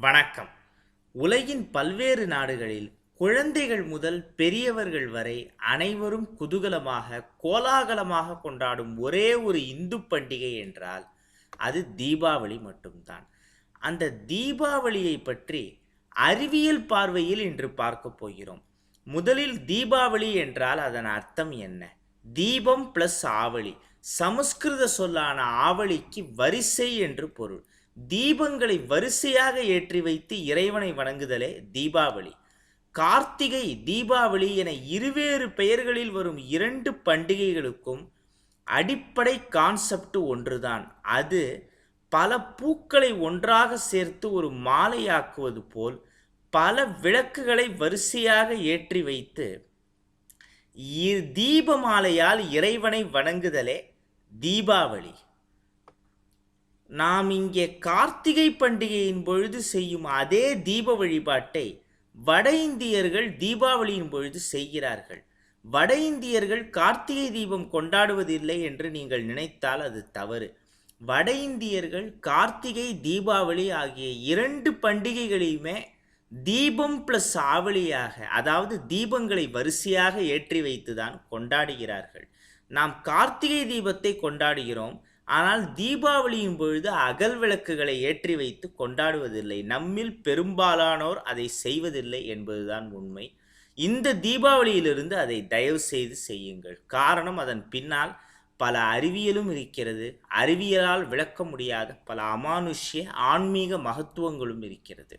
வணக்கம். உலகின் பல்வேறு நாடுகளில் குழந்தைகள் முதல் பெரியவர்கள் வரை அனைவரும் குதூகலமாக கோலாகலமாக கொண்டாடும் ஒரே ஒரு இந்து பண்டிகை என்றால் அது தீபாவளி மட்டும்தான். அந்த தீபாவளியை பற்றி அறிவியல் பார்வையில் இன்று பார்க்க போகிறோம். முதலில் தீபாவளி என்றால் அதன் அர்த்தம் என்ன? தீபம் பிளஸ் ஆவளி. சமஸ்கிருத சொல்லான ஆவளிக்கு வரிசை என்று பொருள். தீபங்களை வரிசையாக ஏற்றி வைத்து இறைவனை வணங்குதலே தீபாவளி. கார்த்திகை தீபாவளி என இருவேறு பெயர்களில் வரும் இரண்டு பண்டிகைகளுக்கும் அடிப்படை கான்செப்ட் ஒன்றுதான். அது பல பூக்களை ஒன்றாக சேர்த்து ஒரு மாலையாக்குவது போல் பல விளக்குகளை வரிசையாக ஏற்றி வைத்து இ- தீபமாலையால் இறைவனை வணங்குதலே தீபாவளி. நாம் இங்கே கார்த்திகை பண்டிகையின் பொழுது செய்யும் அதே தீப வழிபாட்டை வட இந்தியர்கள் தீபாவளியின் பொழுது செய்கிறார்கள். வட இந்தியர்கள் கார்த்திகை தீபம் கொண்டாடுவதில்லை என்று நீங்கள் நினைத்தால் அது தவறு. வட இந்தியர்கள் கார்த்திகை தீபாவளி ஆகிய இரண்டு பண்டிகைகளையுமே தீபம் பிளஸ் ஆவலியாக அதாவது தீபங்களை வரிசையாக ஏற்றி வைத்துதான் கொண்டாடுகிறார்கள். நாம் கார்த்திகை தீபத்தை கொண்டாடுகிறோம். ஆனால் தீபாவளியின் பொழுது அகல் விளக்குகளை ஏற்றி வைத்து கொண்டாடுவதில்லை. நம்மில் பெரும்பாலானோர் அதை செய்வதில்லை என்பதுதான் உண்மை. இந்த தீபாவளியிலிருந்து அதை தயவு செய்து செய்யுங்கள். காரணம் அதன் பின்னால் பல அறிவியலும் இருக்கிறது. அறிவியலால் விளக்க முடியாத பல அமானுஷ்ய ஆன்மீக மகத்துவங்களும் இருக்கிறது.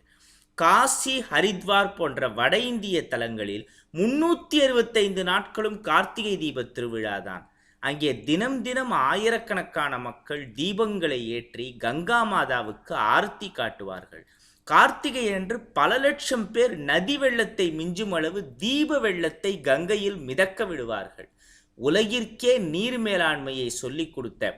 காசி ஹரித்வார் போன்ற வட இந்திய தலங்களில் முன்னூற்றி அறுபத்தைந்து நாட்களும் கார்த்திகை தீப திருவிழாதான். அங்கே தினம் தினம் ஆயிரக்கணக்கான மக்கள் தீபங்களை ஏற்றி கங்கா மாதாவுக்கு ஆர்த்தி காட்டுவார்கள். கார்த்திகை அன்று பல லட்சம் பேர் நதி வெள்ளத்தை மிஞ்சும் அளவு தீப வெள்ளத்தை கங்கையில் மிதக்க விடுவார்கள். உலகிற்கே நீர் மேலாண்மையை சொல்லிக் கொடுத்த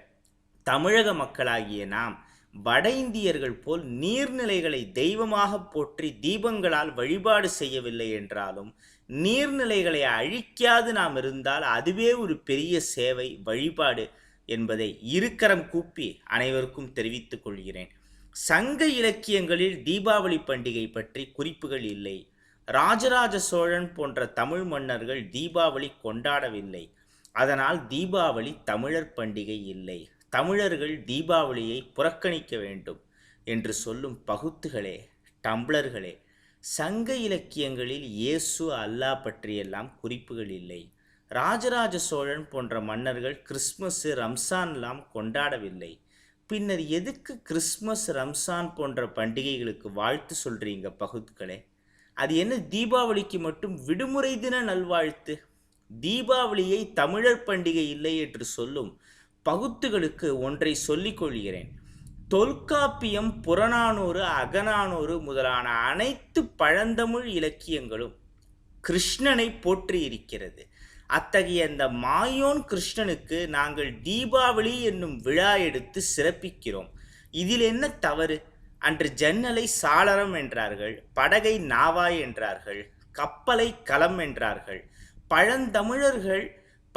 தமிழக மக்களாகிய நாம் வட இந்தியர்கள் போல் நீர்நிலைகளை தெய்வமாக போற்றி தீபங்களால் வழிபாடு செய்யவில்லை என்றாலும் நீர்நிலைகளை அழிக்காது நாம் இருந்தால் அதுவே ஒரு பெரிய சேவை வழிபாடு என்பதை இருக்கரம் கூப்பி அனைவருக்கும் தெரிவித்துக் கொள்கிறேன். சங்க இலக்கியங்களில் தீபாவளி பண்டிகை பற்றி குறிப்புகள் இல்லை. ராஜராஜ சோழன் போன்ற தமிழ் மன்னர்கள் தீபாவளி கொண்டாடவில்லை. அதனால் தீபாவளி தமிழர் பண்டிகை இல்லை. தமிழர்கள் தீபாவளியை புறக்கணிக்க வேண்டும் என்று சொல்லும் பகுத்துகளே டம்ளர்களே சங்க இலக்கியங்களில் இயேசு அல்லாஹ் பற்றியெல்லாம் குறிப்புகள் இல்லை. ராஜராஜ சோழன் போன்ற மன்னர்கள் கிறிஸ்மஸ் ரம்சான்லாம் கொண்டாடவில்லை. பின்னர் எதுக்கு கிறிஸ்மஸ் ரம்சான் போன்ற பண்டிகைகளுக்கு வாழ்த்து சொல்கிறீங்க பகுத்துக்களே? அது என்ன தீபாவளிக்கு மட்டும் விடுமுறை தின நல்வாழ்த்து? தீபாவளியை தமிழர் பண்டிகை இல்லை என்று சொல்லும் பகுத்துகளுக்கு ஒன்றை சொல்லிக் கொள்கிறேன். தொல்காப்பியம் புறநானூறு அகநானூறு முதலான அனைத்து பழந்தமிழ் இலக்கியங்களும் கிருஷ்ணனை போற்றி இருக்கிறது அத்தகைய அந்த மாயோன் கிருஷ்ணனுக்கு நாங்கள் தீபாவளி என்னும் விழா எடுத்து சிறப்பிக்கிறோம். இதில் என்ன தவறு? அன்று ஜன்னலை சாளரம் என்றார்கள் படகை நாவாய் என்றார்கள் கப்பலை களம் என்றார்கள். பழந்தமிழர்கள்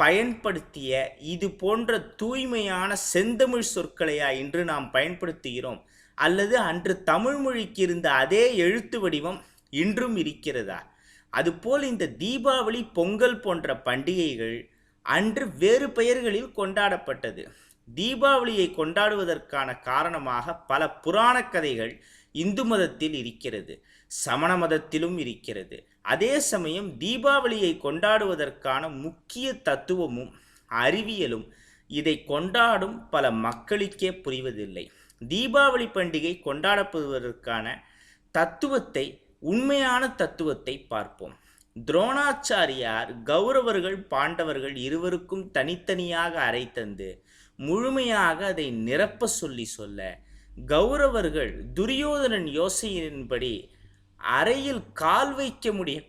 பயன்படுத்திய இது போன்ற தூய்மையான செந்தமிழ் சொற்களையா இன்று நாம் பயன்படுத்துகிறோம். அல்லது அன்று தமிழ் மொழிக்கு இருந்த அதே எழுத்து வடிவம் இன்றும் இருக்கிறதா? அதுபோல் இந்த தீபாவளி பொங்கல் போன்ற பண்டிகைகள் அன்று வேறு பெயர்களில் கொண்டாடப்பட்டது. தீபாவளியை கொண்டாடுவதற்கான காரணமாக பல புராண கதைகள் இந்து மதத்தில் இருக்கிறது சமண மதத்திலும் இருக்கிறது. அதே சமயம் தீபாவளியை கொண்டாடுவதற்கான முக்கிய தத்துவமும் அறிவியலும் இதை கொண்டாடும் பல மக்களுக்கே புரிவதில்லை. தீபாவளி பண்டிகை கொண்டாடப்படுவதற்கான தத்துவத்தை உண்மையான தத்துவத்தை பார்ப்போம். துரோணாச்சாரியார் கௌரவர்கள் பாண்டவர்கள் இருவருக்கும் தனித்தனியாக அறை தந்து முழுமையாக அதை நிரப்ப சொல்லி சொல்ல கௌரவர்கள் துரியோதனன் யோசனையின்படி அறையில் கால் வைக்க முடியும்.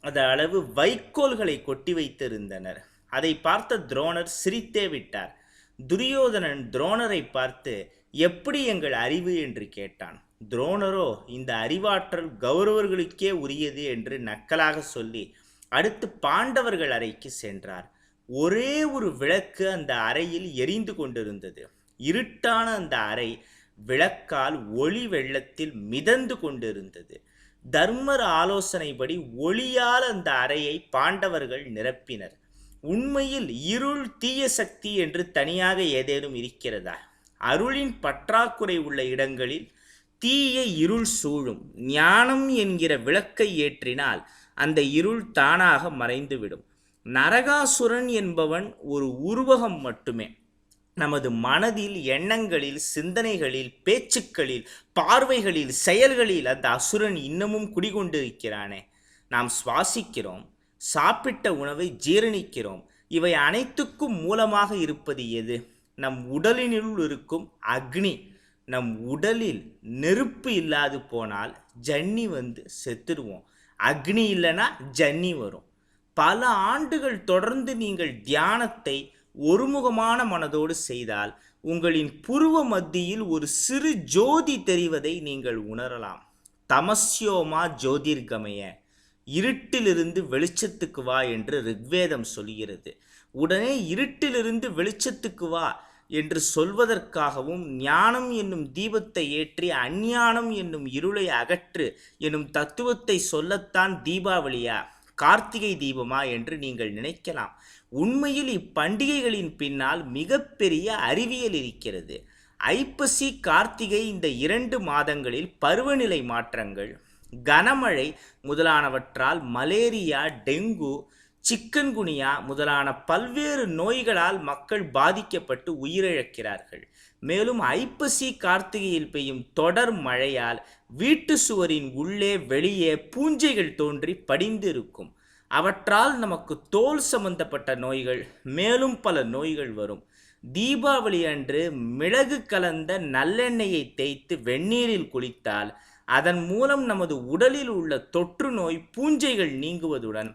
அந்த அளவு வைக்கோல்களை கொட்டி வைத்திருந்தனர். அதை பார்த்த துரோணர் சிரித்தே விட்டார். துரியோதனன் துரோணரை பார்த்து எப்படி எங்கள் அறிவு? என்று கேட்டான். துரோணரோ இந்த அறிவாற்றல் கௌரவர்களுக்கே உரியது என்று நக்கலாக சொல்லி அடுத்து பாண்டவர்கள் அறைக்கு சென்றார். ஒரே ஒரு விளக்கு அந்த அறையில் எரிந்து கொண்டிருந்தது. இருட்டான அந்த அறை விளக்கால் ஒளி வெள்ளத்தில் மிதந்து கொண்டிருந்தது. தர்மர் ஆலோசனைப்படி ஒளியால் அந்த அறையை பாண்டவர்கள் நிரப்பினர். உண்மையில் இருள் தீய சக்தி என்று தனியாக ஏதேனும் இருக்கிறதா? அருளின் பற்றாக்குறை உள்ள இடங்களில் தீய இருள் சூழும். ஞானம் என்கிற விளக்கை ஏற்றினால் அந்த இருள் தானாக மறைந்துவிடும். நரகாசுரன் என்பவன் ஒரு உருவகம் மட்டுமே. நமது மனதில் எண்ணங்களில் சிந்தனைகளில் பேச்சுக்களில் பார்வைகளில் செயல்களில் அந்த அசுரன் இன்னமும் குடிகொண்டிருக்கிறானே. நாம் சுவாசிக்கிறோம் சாப்பிட்ட உணவை ஜீரணிக்கிறோம். இவை அனைத்துக்கும் மூலமாக இருப்பது எது? நம் உடலினுள் இருக்கும் அக்னி. நம் உடலில் நெருப்பு இல்லாது போனால் ஜன்னி வந்து செத்துடுவோம். அக்னி இல்லைன்னா ஜன்னி வரும். பல ஆண்டுகள் தொடர்ந்து நீங்கள் தியானத்தை ஒருமுகமான மனதோடு செய்தால் உங்களின் புருவ மத்தியில் ஒரு சிறு ஜோதி தெரிவதை நீங்கள் உணரலாம். தமஸ்யோமா ஜோதிர்கமய இருட்டிலிருந்து வெளிச்சத்துக்கு வா என்று ரிக்வேதம் சொல்கிறது. உடனே இருட்டிலிருந்து வெளிச்சத்துக்கு வா என்று சொல்வதற்காகவும் ஞானம் என்னும் தீபத்தை ஏற்றி அஞ்ஞானம் என்னும் இருளை அகற்று என்னும் தத்துவத்தை சொல்லத்தான் தீபாவளியா கார்த்திகை தீபமா என்று நீங்கள் நினைக்கலாம். உண்மையில் இப்பண்டிகைகளின் பின்னால் மிகப்பெரிய அறிவியல் இருக்கிறது. ஐப்பசி கார்த்திகை இந்த இரண்டு மாதங்களில் பருவநிலை மாற்றங்கள் கனமழை முதலானவற்றால் மலேரியா டெங்கு சிக்கன்குனியா முதலான பல்வேறு நோய்களால் மக்கள் பாதிக்கப்பட்டு உயிரிழக்கிறார்கள். மேலும் ஐப்பசி கார்த்திகையில் பெய்யும் தொடர் மழையால் வீட்டு சுவரின் உள்ளே வெளியே பூஞ்சைகள் தோன்றி படிந்திருக்கும். அவற்றால் நமக்கு தோல் சம்பந்தப்பட்ட நோய்கள் மேலும் பல நோய்கள் வரும். தீபாவளி அன்று மிளகு கலந்த நல்லெண்ணெயை தேய்த்து வெந்நீரில் குளித்தால் அதன் மூலம் நமது உடலில் உள்ள தொற்று நோய் பூஞ்சைகள் நீங்குவதுடன்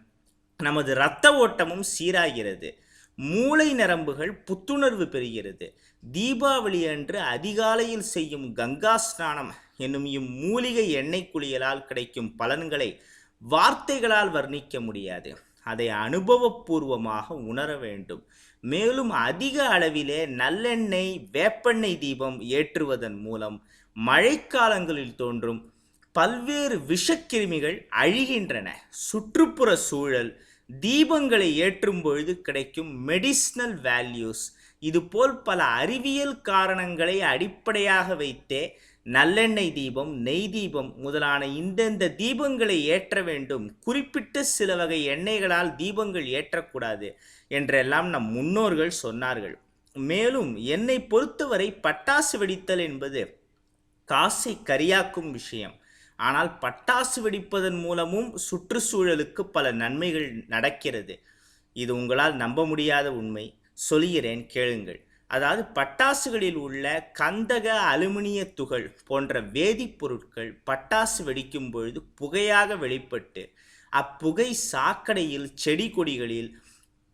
நமது இரத்த ஓட்டமும் சீராகிறது. மூளை நரம்புகள் புத்துணர்வு பெறுகிறது. தீபாவளி அன்று அதிகாலையில் செய்யும் கங்கா ஸ்நானம் என்னும் இம்மூலிகை எண்ணெய் குளியலால் கிடைக்கும் பலன்களை வார்த்தைகளால் வர்ணிக்க முடியாது. அதை அனுபவபூர்வமாக உணர வேண்டும். மேலும் அதிக அளவிலே நல்லெண்ணெய் வேப்பெண்ணெய் தீபம் ஏற்றுவதன் மூலம் மழைக்காலங்களில் தோன்றும் பல்வேறு விஷக்கிருமிகள் அழிகின்றன. சுற்றுப்புற சூழல் தீபங்களை ஏற்றும் பொழுது கிடைக்கும் மெடிசினல் வேல்யூஸ். இதுபோல் பல அறிவியல் காரணங்களை அடிப்படையாக வைத்தே நல்லெண்ணெய் தீபம் நெய் தீபம் முதலான இந்தந்த தீபங்களை ஏற்ற வேண்டும். குறிப்பிட்ட சில வகை எண்ணெய்களால் தீபங்கள் ஏற்றக்கூடாது என்றெல்லாம் நம் முன்னோர்கள் சொன்னார்கள். மேலும் என்னை பொறுத்தவரை பட்டாசு வெடித்தல் என்பது காசை கரியாக்கும் விஷயம். ஆனால் பட்டாசு வெடிப்பதன் மூலமும் சுற்றுச்சூழலுக்கு பல நன்மைகள் நடக்கிறது. இது உங்களால் நம்ப முடியாத உண்மை. சொல்கிறேன் கேளுங்கள். அதாவது பட்டாசுகளில் உள்ள கந்தக அலுமினிய துகள் போன்ற வேதிப்பொருட்கள் பட்டாசு வெடிக்கும் பொழுது புகையாக வெளிப்பட்டு அப்புகை சாக்கடையில் செடி கொடிகளில்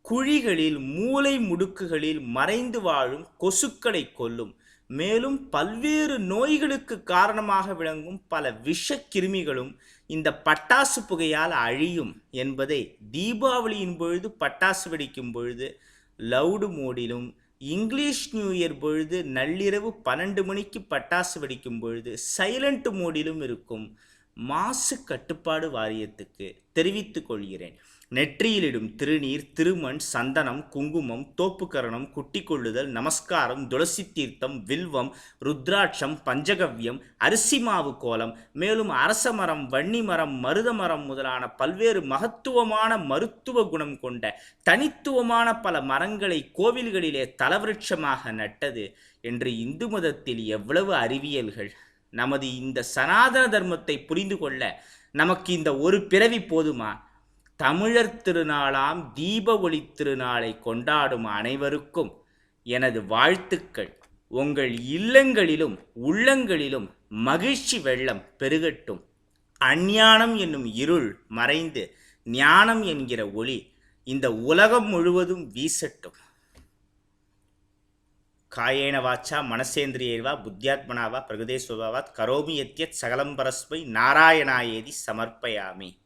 குழிகளில் மூளை முடுக்குகளில் மறைந்து வாழும் கொசுக்களை கொல்லும். மேலும் பல்வேறு நோய்களுக்கு காரணமாக விளங்கும் பல விஷக்கிருமிகளும் இந்த பட்டாசு புகையால் அழியும் என்பதை தீபாவளியின் பொழுது பட்டாசு வெடிக்கும் பொழுது லவுடு மோடிலும் இங்கிலீஷ் நியூ இயர் பொழுது நள்ளிரவு பன்னெண்டு மணிக்கு பட்டாசு வெடிக்கும் பொழுது சைலண்ட் மோடிலும் இருக்கும் மாசு கட்டுப்பாடு வாரியத்துக்கு தெரிவித்துக் கொள்கிறேன். நெற்றியிலிடும் திருநீர் திருமண் சந்தனம் குங்குமம் தோப்புக்கரணம் குட்டி கொள்ளுதல் நமஸ்காரம் துளசி தீர்த்தம் வில்வம் ருத்ராட்சம் பஞ்சகவ்யம் அரிசி மாவு கோலம் மேலும் அரச மரம் வன்னி மரம் மருத மரம் முதலான பல்வேறு மகத்துவமான மருத்துவ குணம் கொண்ட தனித்துவமான பல மரங்களை கோவில்களிலே தலவிருட்சமாக நட்டது என்று இந்து மதத்தில் எவ்வளவு அறிவியல்கள். நமது இந்த சனாதன தர்மத்தை புரிந்து கொள்ள நமக்கு இந்த ஒரு பிறவி போதுமா? தமிழர் திருநாளாம் தீப ஒளி திருநாளை கொண்டாடும் அனைவருக்கும் எனது வாழ்த்துக்கள். உங்கள் இல்லங்களிலும் உள்ளங்களிலும் மகிழ்ச்சி வெள்ளம் பெருகட்டும். அஞ்ஞானம் என்னும் இருள் மறைந்து ஞானம் என்கிற ஒளி இந்த உலகம் முழுவதும் வீசட்டும். காயேன வாச்சா மனசேந்திரியேவா புத்தியாத்மனாவா பிரகதே கரோமி எத்தியத் சகலம் பரஸ்மை நாராயணாயேதி சமர்ப்பயாமி.